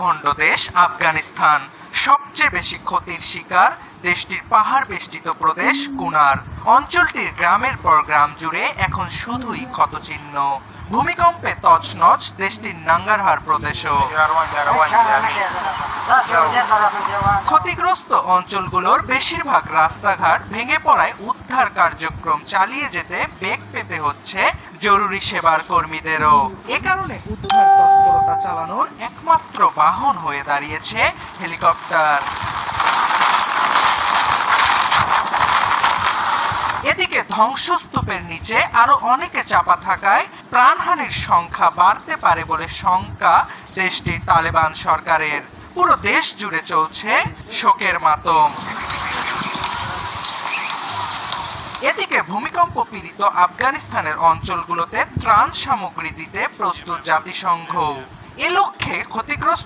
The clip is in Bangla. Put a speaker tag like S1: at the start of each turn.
S1: ভণ্ড দেশ আফগানিস্তান। সবচেয়ে বেশি ক্ষতির শিকার দেশটির পাহাড় বেষ্টিত প্রদেশ কুনার। অঞ্চলটির গ্রামের পর গ্রাম জুড়ে এখন শুধুই ক্ষতচিহ্ন। ভূমিকম্পে তছনছ দেশটির নাঙ্গারহার প্রদেশও। ক্ষতিগ্রস্ত অঞ্চলগুলোর বেশিরভাগ রাস্তাঘাট ভেঙে পড়ায় উদ্ধার কার্যক্রম চালিয়ে যেতে বেগ পেতে হচ্ছে জরুরি সেবার কর্মীদেরও। এ কারণে উদ্ধার চালানোর একমাত্র বাহন হয়ে দাঁড়িয়েছে হেলিকপ্টার। এদিকে ধ্বংসস্তূপের নিচে আরও অনেকে চাপা থাকায় প্রাণহানির সংখ্যা বাড়তে পারে বলে শঙ্কা দেশটির তালেবান সরকারের। পুরো দেশ জুড়ে চলছে শোকের মাতম। এদিকে ভূমিকম্প পীড়িত আফগানিস্তানের অঞ্চলগুলোতে ত্রাণ সামগ্রী দিতে প্রস্তুত জাতিসংঘ এ লক্ষ্যে ক্ষতিগ্রস্ত